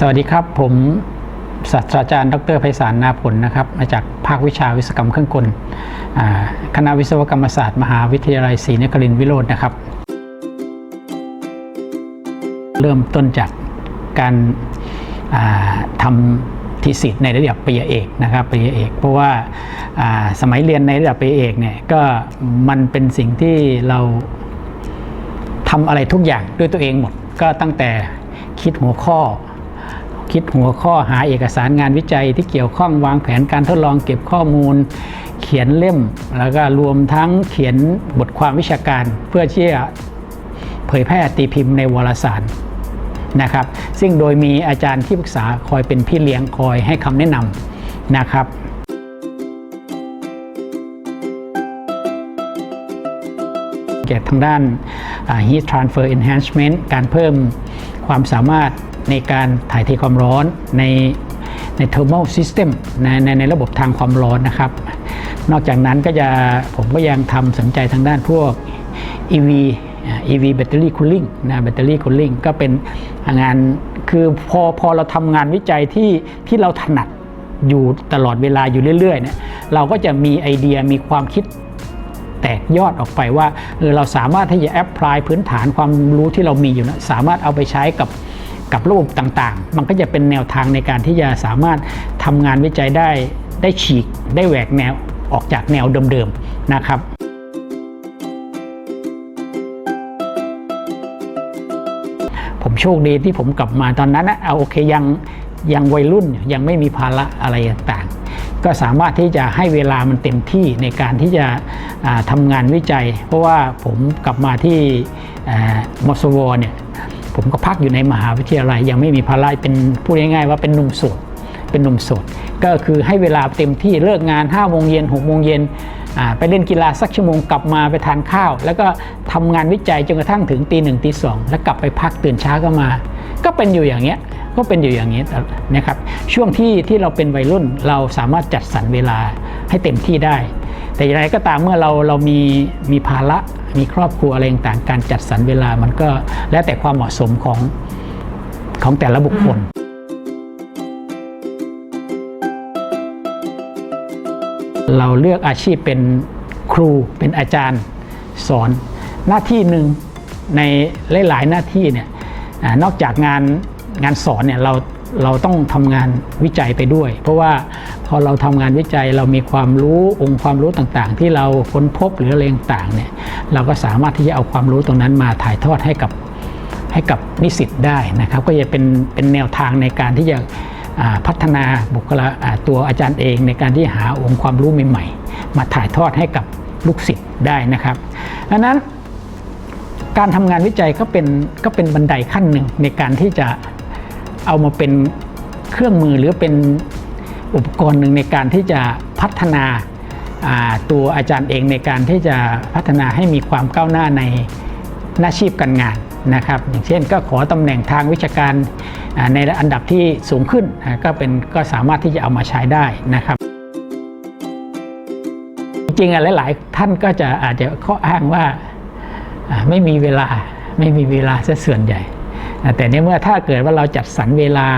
สวัสดีครับ ผมศาสตราจารย์ ดรไพศาลนาผลนะครับมาจากภาควิชาวิศวกรรมเครื่องกลคณะวิศวกรรมศาสตร์ มหาวิทยาลัยศรีนครินทรวิโรจน์นะครับ เริ่มต้นจากการทำทีสิทธ์ในระดับปริญญาเอกนะครับปริญญาเอก เพราะว่าสมัยเรียนในระดับปริญญาเอกเนี่ยก็มันเป็นสิ่งที่เราทำอะไรทุกอย่างด้วยตัวเองหมดก็ตั้งแต่คิดหัวข้อ คิดหัวข้อหาเอกสารงานวิจัยที่เกี่ยวข้องวางแผนการทดลองเก็บข้อมูล เขียนเล่ม แล้วก็รวมทั้งเขียนบทความวิชาการ เพื่อที่จะเผยแพร่ตีพิมพ์ในวารสารนะครับซึ่งโดยมีอาจารย์ที่ปรึกษาคอยเป็นพี่เลี้ยงคอยให้คำแนะนำนะครับเกี่ยวกับทางด้าน heat transfer enhancement การเพิ่มความสามารถ ในการถ่ายเทความร้อนในใน thermal system ในในในระบบทางความร้อนนะครับ นอกจากนั้นก็จะผมก็ยังทำสนใจทางด้านพวก EV EV battery cooling นะ battery cooling ก็เป็นงานคือพอพอเราทำงานวิจัยที่ที่เราถนัดอยู่ตลอดเวลาอยู่เรื่อยๆเนี่ยเราก็จะมีไอเดียมีความคิดแตกยอดออกไปว่าเออเราสามารถที่จะแอพพลายพื้นฐานความรู้ที่เรามีอยู่นะสามารถเอาไปใช้กับ กับระบบต่างๆ มันก็จะเป็นแนวทางในการที่จะสามารถทำงานวิจัยได้ได้ฉีกได้แหวกแนวออกจากแนวเดิมๆนะครับผมโชคดีที่ผมกลับมาตอนนั้นนะเอาโอเคยังยังวัยรุ่นยังไม่มีภาระอะไรต่างๆ ก็สามารถที่จะให้เวลามันเต็มที่ในการที่จะทำงานวิจัย เพราะว่าผมกลับมาที่อ่ามสวเนี่ย ผมก็พักอยู่ในมหาวิทยาลัย ยังไม่มีภาระเป็นพูดง่ายๆว่าเป็นหนุ่มโสดเป็นหนุ่มโสดก็คือให้เวลาเต็มที่เลิกงาน5้าโมงเย็นหกโมงเย็นไปเล่นกีฬาสักชั่วโมงกลับมาไปทานข้าว แล้วก็ทำงานวิจัยจนกระทั่งถึงตีหนึ่งตีสองแล้วกลับไปพักตื่นเช้าก็มา ก็เป็นอยู่อย่างเงี้ยก็เป็นอยู่อย่างนี้นะครับช่วงที่ที่เราเป็นวัยรุ่นเราสามารถจัดสรรเวลาให้เต็มที่ได้ แต่อย่างไรก็ตามเมื่อเราเรามีมีภาระมีครอบครัวอะไรต่างๆการจัดสรรเวลามันก็แล้วแต่ความเหมาะสมของของแต่ละบุคคลเราเลือกอาชีพเป็นครูเป็นอาจารย์สอนหน้าที่หนึ่งในหลาย ๆ หน้าที่เนี่ยอานอกจากงานงานสอนเนี่ยเราเราต้องทำงานวิจัยไปด้วย เพราะว่า พอเราทำงานวิจัยเรามีความรู้องค์ความรู้ต่างๆ ที่เราค้นพบหรืออะไรต่างๆเนี่ยเราก็สามารถที่จะเอาความรู้ตรงนั้นมาถ่ายทอดให้กับให้กับนิสิตได้นะครับ ก็จะเป็นเป็นแนวทางในการที่จะพัฒนาบุคลาอ่าตัวอาจารย์เองในการที่หาองค์ความรู้ใหม่ๆ มาถ่ายทอดให้กับลูกศิษย์ได้นะครับดังนั้นการทำงานวิจัยก็เป็นก็เป็นบันไดขั้นหนึ่งในการที่จะเอามาเป็นเครื่องมือหรือเป็น อุปกรณ์หนึ่งในการที่จะพัฒนาตัวอาจารย์เองในการที่จะพัฒนาให้มีความก้าวหน้าในหน้าชีพการงานนะครับ อย่างเช่นก็ขอตำแหน่งทางวิชาการในอันดับที่สูงขึ้นก็เป็นก็สามารถที่จะเอามาใช้ได้นะครับ จริงๆหลาย ๆ ท่านก็จะอาจจะข้ออ้างว่าไม่มีเวลาไม่มีเวลาซะส่วนใหญ่อ่าแต่ในเมื่อถ้าเกิดว่าเราจัดสรรเวลา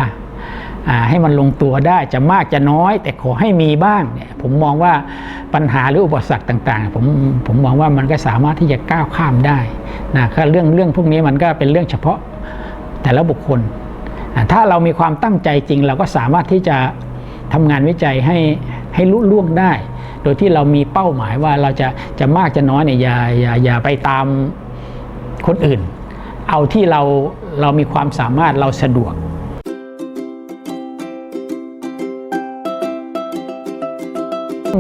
ให้มันลงตัวได้จะมากจะน้อย แต่ขอให้มีบ้างเนี่ยผมมองว่าปัญหาหรืออุปสรรคต่างๆ ผมผมมองว่ามันก็สามารถที่จะก้าวข้ามได้นะเรื่องเรื่องพวกนี้มันก็เป็นเรื่องเฉพาะแต่ละบุคคล ถ้าเรามีความตั้งใจจริง เราก็สามารถที่จะทำงานวิจัยให้ให้ลุล่วงได้ โดยที่เรามีเป้าหมายว่าเราจะจะมากจะน้อยเนี่ยอย่าอย่าอย่าไปตามคนอื่น เอาที่เราเรามีความสามารถเราสะดวก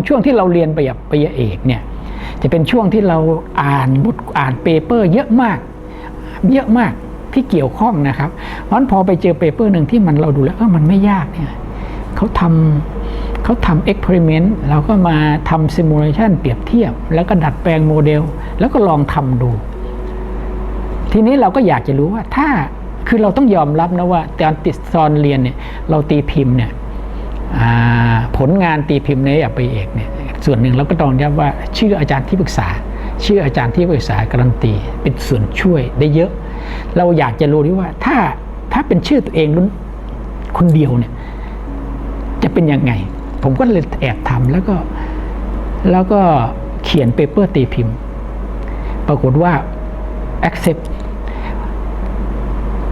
ช่วงที่เราเรียนปริญญาปริญญาเอกเนี่ยจะเป็นช่วงที่เราอ่านบทอ่านเปเปอร์เยอะมาก เยอะมากที่เกี่ยวข้องนะครับเพราะนั้นพอไปเจอเปเปอร์หนึ่งที่มันเราดูแล้วเออมันไม่ยากเนี่ยเขาทำเขาทำเอ็กเพร์เมนต์เราก็มาทำซิมูเลชันเปรียบเทียบ แล้วก็ดัดแปลงโมเดล แล้วก็ลองทำดู ทีนี้เราก็อยากจะรู้ว่าถ้าคือเราต้องยอมรับนะว่าตอนติดตอนเรียนเนี่ยเราตีพิมพ์เนี่ย ผลงานตีพิมพ์ในระดับปริเอกเนี่ยส่วนหนึ่งเราก็ต้องย้ำว่าชื่ออาจารย์ที่ปรึกษา ชื่ออาจารย์ที่ปรึกษาการันตีเป็นส่วนช่วยได้เยอะ เราอยากจะรู้ที่ว่าถ้าถ้าเป็นชื่อตัวเองนคนเดียวเนี่ยจะเป็นยังไง ผมก็เลยแอบทำแล้วก็แล้วก็เขียนเปเปอร์ตีพิมพ์ ปรากฏว่า accept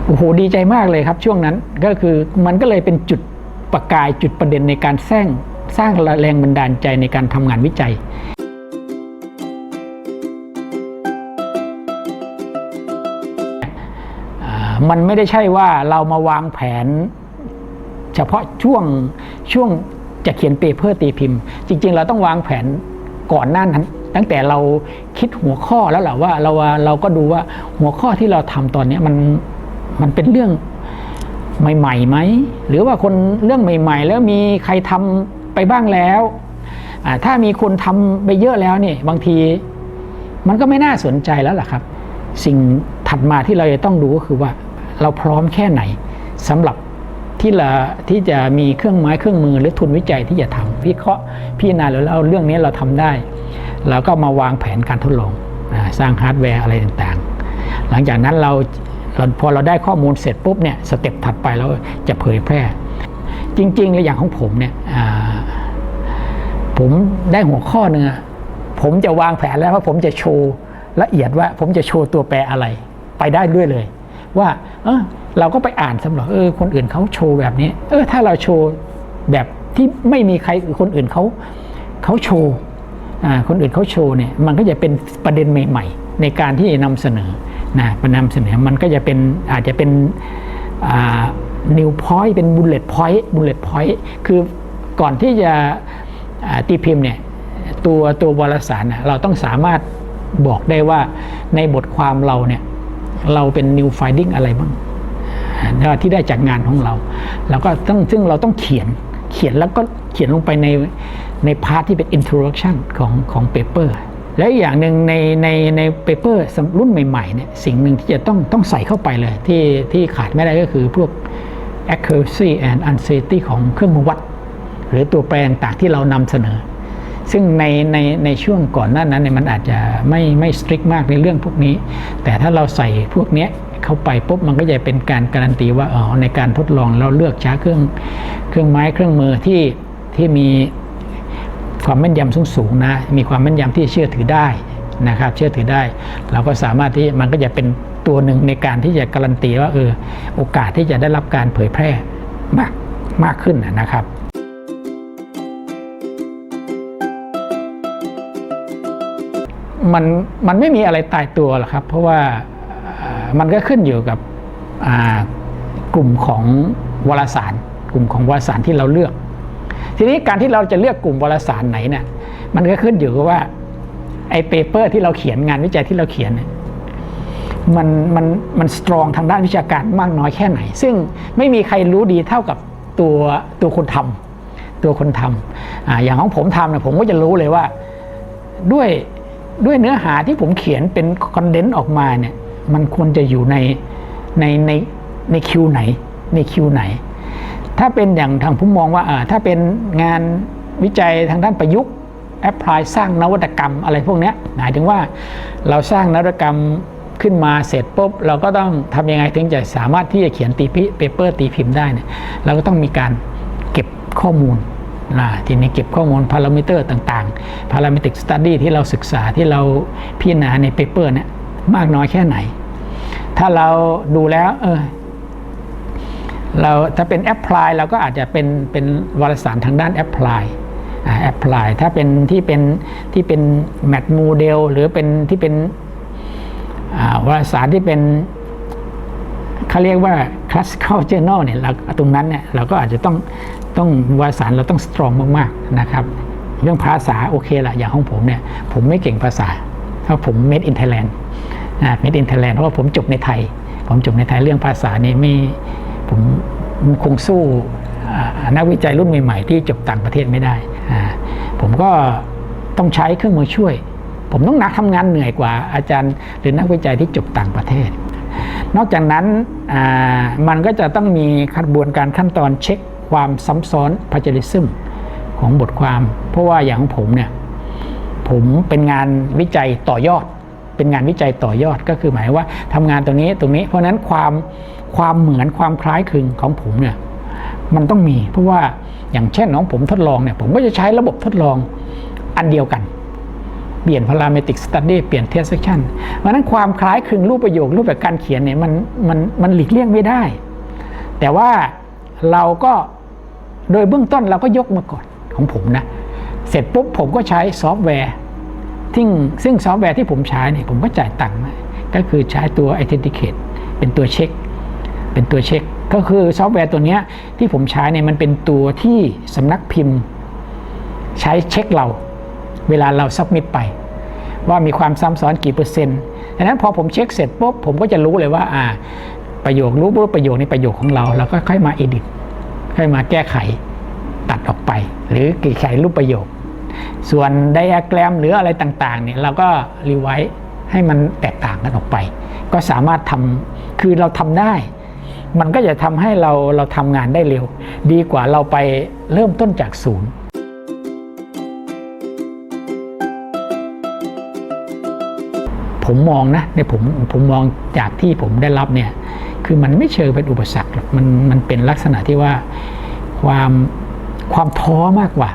โอ้โหดีใจมากเลยครับช่วงนั้นก็คือมันก็เลยเป็นจุด ประกายจุดประเด็นในการสร้างสร้างแรงบันดาลใจในการทำงานวิจัยมันไม่ได้ใช่ว่าเรามาวางแผน เฉพาะช่วงช่วงจะเขียนเปเปอร์ตีพิมพ์ จริง ๆ เราต้องวางแผนก่อนหน้านั้น ตั้งแต่เราคิดหัวข้อแล้วแหละว่าเราเราก็ดูว่าหัวข้อที่เราทำตอนนี้มันมันเป็นเรื่อง ใหม่ๆไหมหรือว่าคนเรื่องใหม่ ๆ แล้วมีใครทำไปบ้างแล้วถ้ามีคนทำไปเยอะแล้วเนี่ยบางทีมันก็ไม่น่าสนใจแล้วล่ะครับ สิ่งถัดมาที่เราจะต้องดูก็คือว่าเราพร้อมแค่ไหนสำหรับที่เราที่จะมีเครื่องไม้เครื่องมือหรือทุนวิจัยที่จะทำวิเคราะห์พิจารณาแล้วเราเรื่องนี้เราทำได้เราก็มาวางแผนการทดลองสร้างฮาร์ดแวร์อะไรต่างๆ หลังจากนั้นเรา พอเราได้ข้อมูลเสร็จปุ๊บเนี่ยสเต็ปถัดไปเราจะเผยแพร่ จริงๆเลยอย่างของผมเนี่ยผมได้หัวข้อหนึ่งอผมจะวางแผนแล้วว่าผมจะโชว์ละเอียดว่าผมจะโชว์ตัวแปรอะไร ไปได้ด้วยเลย ว่าเออเราก็ไปอ่านสำหรับเออคนอื่นเขาโชว์แบบนี้ เออถ้าเราโชว์แบบที่ไม่มีใครคนอื่นเขาเขาโชว์คนอื่นเขาโชว์เนี่ยมันก็จะเป็นประเด็นใหม่ ๆ ในการที่จะนำเสนอ นะนำเสนอมันก็จะเป็นอาจจะเป็นนิวพอยต์เป็นบุลเลตพอยต์บุลเลตพอยต์คือก่อนที่จะตีพิมพ์เนี่ยตัวตัววารสารนะเราต้องสามารถบอกได้ว่าในบทความเราเนี่ยเราเป็น new finding อะไรบ้างที่ได้จากงานของเรา แล้วก็ต้องซึ่งเราต้องเขียนเขียนแล้วก็เขียนลงไปในในพาร์ทที่เป็น introduction ของของ paper และอีกอย่างหนึ่งในในในเปเปอร์รุ่นใหม่ๆเนี่ยสิ่งหนึ่งที่จะต้องต้องใส่เข้าไปเลยที่ที่ขาดไม่ได้ก็คือพวก accuracy and uncertainty ของเครื่องมือวัด หรือตัวแปรต่างที่เรานำเสนอ ซึ่งในในในช่วงก่อนหน้านั้นเนี่ยมันอาจจะไม่ไม่สตริกมากในเรื่องพวกนี้ แต่ถ้าเราใส่พวกเนี้ยเข้าไปปุ๊บมันก็จะเป็นการการันตีว่าอ๋อในการทดลองเราเลือกใช้เครื่องเครื่องไม้เครื่องมือที่ที่มี ความแม่นยำสูงๆนะ มีความแม่นยำที่เชื่อถือได้นะครับ เชื่อถือได้ เราก็สามารถที่มันก็จะเป็นตัวหนึ่งในการที่จะการันตีว่าเออโอกาสที่จะได้รับการเผยแพร่มากมากขึ้นนะครับมันมันไม่มีอะไรตายตัวหรอกครับ เพราะว่ามันก็ขึ้นอยู่กับกลุ่มของวารสาร กลุ่มของวารสารที่เราเลือก ทีนี้การที่เราจะเลือกกลุ่มวารสารไหนเนี่ยมันก็ขึ้นอยู่กับว่าไอ้เปเปอร์ที่เราเขียนงานวิจัยที่เราเขียนเนี่ยมันมันมันสตรองทางด้านวิชาการมากน้อยแค่ไหน ซึ่งไม่มีใครรู้ดีเท่ากับตัวตัวคนทำตัวคนทำออย่างของผมทำเนี่ยผมก็จะรู้เลยว่าด้วยด้วยเนื้อหาที่ผมเขียนเป็นคอนเดนต์ออกมาเนี่ยมันควรจะอยู่ในในในในคิวไหนในคิวไหน ถ้าเป็นอย่างทางผมมองว่าถ้าเป็นงานวิจัยทางด้านประยุกต์แอพพลายสร้างนวัตกรรมอะไรพวกนี้หมายถึงว่าเราสร้างนวัตกรรมขึ้นมาเสร็จปุ๊บเราก็ต้องทำยังไงถึงจะสามารถที่จะเขียนตีพิเปเปอร์ตีพิมพ์ได้เนี่ยเราก็ต้องมีการเก็บข้อมูลนะทีนี้เก็บข้อมูลพารามิเตอร์ต่างๆ parametric study ที่เราศึกษาที่เราพิจารณาในเปเปอร์เนี่ยมากน้อยแค่ไหน ถ้าเราดูแล้วเออ เราถ้าเป็น apply เราก็อาจจะเป็นเป็นวารสารทางด้าน apply อ่า apply ถ้าเป็นที่เป็นที่เป็น match model หรือเป็นที่เป็นวารสารที่เป็นเขาเรียกว่า classical journal เนี่ยเราตรงนั้นเนี่ยเราก็อาจจะต้องต้องวารสารเราต้อง strong มากๆนะครับ เรื่องภาษาโอเคละอย่างของผมเนี่ยผมไม่เก่งภาษา เพราะผม made in Thailand อ่า made in Thailand เพราะว่าผมจบในไทย ผมจบในไทยเรื่องภาษานี่ไม่ ผมคงสู้นักวิจัยรุ่นใหม่ๆที่จบต่างประเทศไม่ได้ ผมก็ต้องใช้เครื่องมือช่วย ผมต้องนักทำงานเหนื่อยกว่าอาจารย์ หรือนักวิจัยที่จบต่างประเทศ นอกจากนั้นมันก็จะต้องมีกระบวนการขั้นตอนเช็คความซ้ำซ้อนพาจริซึมของบทความ เพราะว่าอย่างของผมเนี่ยผมเป็นงานวิจัยต่อยอด เป็นงานวิจัยต่อยอดก็คือหมายว่าทำงานตรงนี้ตรงนี้ เพราะนั้นความความเหมือนความคล้ายคลึงของผมเนี่ยมันต้องมี เพราะว่าอย่างเช่นน้องผมทดลองเนี่ยผมก็จะใช้ระบบทดลองอันเดียวกัน เปลี่ยน parametric study เปลี่ยน test section เพราะนั้นความคล้ายคลึงรูปประโยครูปแบบการเขียนเนี่ยมันมันมันหลีกเลี่ยงไม่ได้ แต่ว่าเราก็โดยเบื้องต้นเราก็ยกมาก่อนของผมนะ เสร็จปุ๊บผมก็ใช้ซอฟต์แวร์ ที่ซึ่งซอฟต์แวร์ที่ผมใช้เนี่ยผมก็จ่ายตังค์ก็คือใช้ตัว Authenticate เป็นตัวเช็ค เป็นตัวเช็ค ก็คือซอฟต์แวร์ตัวเนี้ยที่ผมใช้เนี่ยมันเป็นตัวที่สำนักพิมพ์ ใช้เช็คเรา เวลาเราซับมิดไป ว่ามีความซ้ำซ้อนกี่เปอร์เซ็นต์ดังนั้นพอผมเช็คเสร็จปุ๊บผมก็จะรู้เลยว่าอ่า ประโยครู้ว่าประโยคในประโยคของเราแล้วก็ค่อยมาเอดิตค่อยมาแก้ไขตัดออกไป หรือแก้ไขรูปประโยค ส่วนไดอะแกรมหรืออะไรต่างๆเนี่ยเราก็รีไวซ์ให้มันแตกต่างกันออกไป ก็สามารถทำคือเราทำได้ มันก็จะทำให้เราเราทำงานได้เร็ว ดีกว่าเราไปเริ่มต้นจากศูนย์ผมมองนะเนี่ยผมผมมองจากที่ผมได้รับเนี่ยคือมันไม่เชิงเป็นอุปสรรคหรอกมันมันเป็นลักษณะที่ว่าความความท้อมากกว่า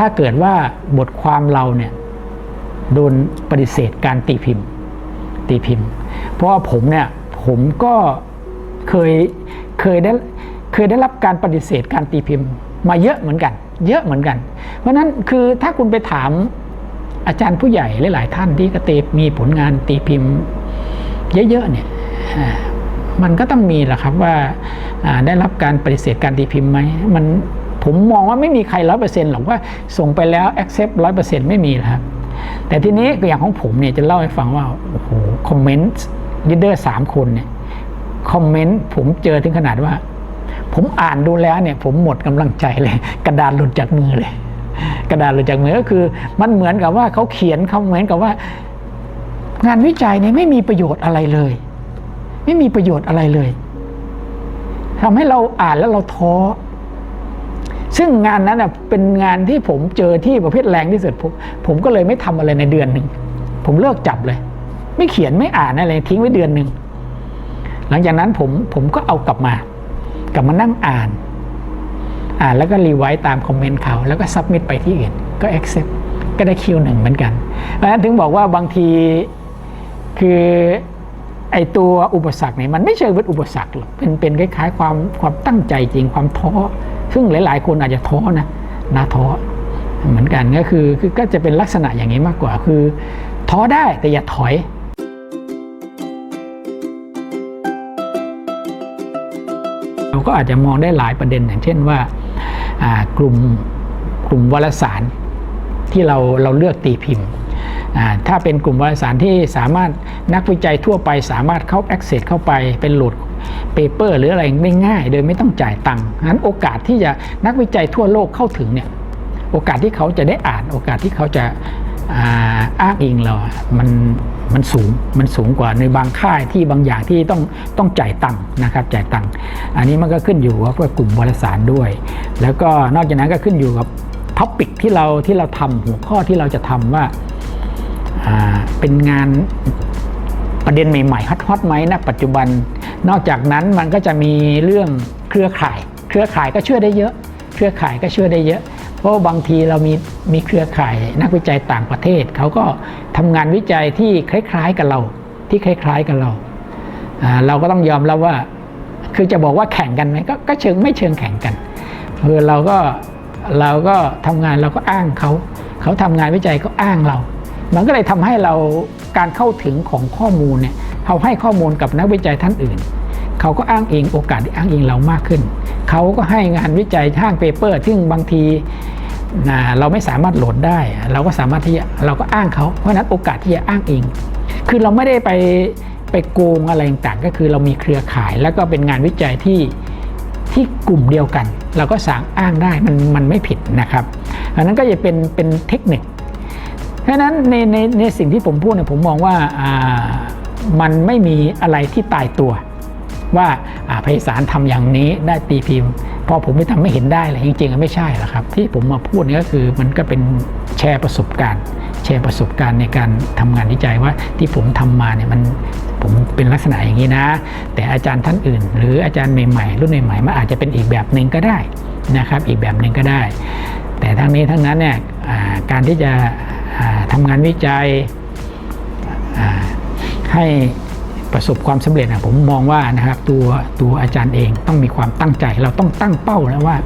ถ้าเกิดว่าบทความเราเนี่ยโดนปฏิเสธการตีพิมพ์ ตีพิมพ์ เพราะว่าผมเนี่ยผมก็เคยเคยได้เคยได้รับการปฏิเสธการตีพิมพ์ มาเยอะเหมือนกัน เยอะเหมือนกัน เพราะฉะนั้นคือถ้าคุณไปถามอาจารย์ผู้ใหญ่หลาย ๆ ท่านที่ก็ตีมีผลงานตีพิมพ์เยอะ ๆ เนี่ยมันก็ต้องมีแหละครับว่าได้รับการปฏิเสธการตีพิมพ์ไหมมัน ผมมองว่าไม่มีใครร้อยเปอร์เซ็นต์หรอกว่าส่งไปแล้ว accept ร้อยเปอร์เซ็นต์ไม่มีนะครับแต่ทีนี้อย่างของผมเนี่ยจะเล่าให้ฟังว่าโอ้โหคอมเมนต์ลีดเดอร์สามคนเนี่ยคอมเมนต์ผมเจอถึงขนาดว่า ผมอ่านดูแล้วเนี่ย ผมหมดกำลังใจเลย กระดานหลุดจากมือเลย กระดาษหลุดจากมือก็คือ มันเหมือนกับว่าเขาเขียนเขาเหมือนกับว่า งานวิจัยเนี่ยไม่มีประโยชน์อะไรเลย ไม่มีประโยชน์อะไรเลยทำให้เราอ่านแล้วเราท้อ ซึ่งงานนั้นเป็นงานที่ผมเจอที่ประเภทแรงที่สุดผมผมก็เลยไม่ทำอะไรในเดือนหนึ่งผมเลิกจับเลย ไม่เขียนไม่อ่านอะไรทิ้งไว้เดือนหนึ่งหลังจากนั้นผมผมก็เอากลับมา กลับมานั่งอ่าน อ่านแล้วก็รีไวซ์ตามคอมเมนต์เขาแล้วก็ซับมิดไปที่อื่นก็ accept ก็ได้คิวหนึ่งเหมือนกันเพราะฉะนั้นถึงบอกว่าบางทีคือไอตัวอุปสรรคเนี่ยมันไม่เชิงเป็นอุปสรรคหรอกเป็นเป็นคล้ายๆความความตั้งใจจริงความท้อ ซึ่งหลาย ๆ คนอาจจะท้อนะนาท้อเหมือนกันก็คือคือก็จะเป็นลักษณะอย่างนี้มากกว่าคือท้อได้แต่อย่าถอยเราก็อาจจะมองได้หลายประเด็นอย่างเช่นว่าากลุ่มกลุ่มวารสารที่เราเราเลือกตีพิมพ์ ถ้าเป็นกลุ่มวารสารที่สามารถนักวิจัยทั่วไปสามารถเข้า access เข้าไปเป็นโหลด เปอร์หรืออะไรได้ง่าย โดยไม่ต้องจ่ายตังค์งั้นโอกาสที่จะนักวิจัยทั่วโลกเข้าถึงเนี่ยโอกาสที่เขาจะได้อ่านโอกาสที่เขาจะอ้างอิงเรา มัน มันสูง มันสูงกว่าในบางค่ายที่บางอย่างที่ต้อง ต้องจ่ายตังค์นะครับ จ่ายตังค์ อันนี้มันก็ขึ้นอยู่กับกลุ่มวารสารด้วย แล้วก็นอกจากนั้นก็ขึ้นอยู่กับท็อปิกที่เรา ที่เราทำหัวข้อที่เราจะทำว่า เป็นงาน ประเด็นใหม่ๆฮอตๆไหมนะปัจจุบัน นอกจากนั้นมันก็จะมีเรื่องเครือข่าย เครือข่ายก็ช่วยได้เยอะ เครือข่ายก็ช่วยได้เยอะ เพราะบางทีเรามีมีเครือข่ายนักวิจัยต่างประเทศ เขาก็ทำงานวิจัยที่คล้ายๆกับเรา ที่คล้าย ๆกับเรา เราก็ต้องยอมรับว่า คือจะบอกว่าแข่งกันไหมกก็เชิงไม่เชิงแข่งกันคือเราก็เราก็ทำงานเราก็อ้างเขา เขาทำงานวิจัยก็อ้างเรา มันก็เลยทำให้เราการเข้าถึงของข้อมูลเนี่ยเขาให้ข้อมูลกับนักวิจัยท่านอื่น เขาก็อ้างเองโอกาสที่อ้างอิงเรามากขึ้น เขาก็ให้งานวิจัยทางเปเปอร์ซึ่งบางทีนะเราไม่สามารถโหลดได้ เราก็สามารถที่จะเราก็อ้างเขาเพราะนั้นโอกาสที่จะอ้างเองคือเราไม่ได้ไปไปโกงอะไรต่างก็คือเรามีเครือข่าย แล้วก็เป็นงานวิจัยที่ที่กลุ่มเดียวกัน เราก็สามารถอ้างได้มันมันไม่ผิดนะครับอันนั้นก็จะเป็นเป็นเทคนิค เพราะฉะนั้นในในในสิ่งที่ผมพูดเนี่ยผมมองว่าามันไม่มีอะไรที่ตายตัว ว่าอ่าไพศาลทำอย่างนี้ได้ตีพิมพ์ พอผมไปทำไม่เห็นได้เลยจริงๆอะไม่ใช่หรอกครับ ที่ผมมาพูดนี่ก็คือมันก็เป็นแชร์ประสบการณ์ แชร์ประสบการณ์ในการทำงานวิจัยว่าที่ผมทำมาเนี่ยมันผมเป็นลักษณะอย่างนี้นะ แต่อาจารย์ท่านอื่น หรืออาจารย์ใหม่ๆรุ่นใหม่ๆมันอาจจะเป็นอีกแบบหนึ่งก็ได้นะครับ อีกแบบหนึ่งก็ได้ แต่ทั้งนี้ทั้งนั้นเนี่ยการที่จะ ทำงานวิจัยให้ประสบความสำเร็จนะผมมองว่านะครับตัวตัวอาจารย์เองต้องมีความตั้งใจ เราต้องตั้งเป้านะว่า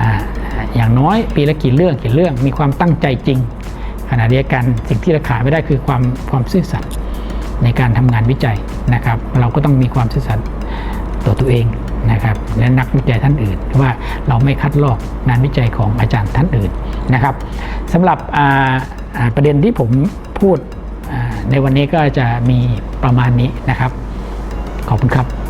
ออย่างน้อยปีละกี่เรื่องกี่เรื่องมีความตั้งใจจริงขณะเดียวกันสิ่งที่เราขาดไม่ได้คือความความซื่อสัตย์ในการทำงานวิจัยนะครับ เราก็ต้องมีความซื่อสัตย์ต่อตัวเองนะครับและนักวิจัยท่านอื่น ว่าเราไม่คัดลอกงานวิจัยของอาจารย์ท่านอื่นนะครับสำหรับ ประเด็นที่ผมพูดในวันนี้ก็จะมีประมาณนี้นะครับ ขอบคุณครับ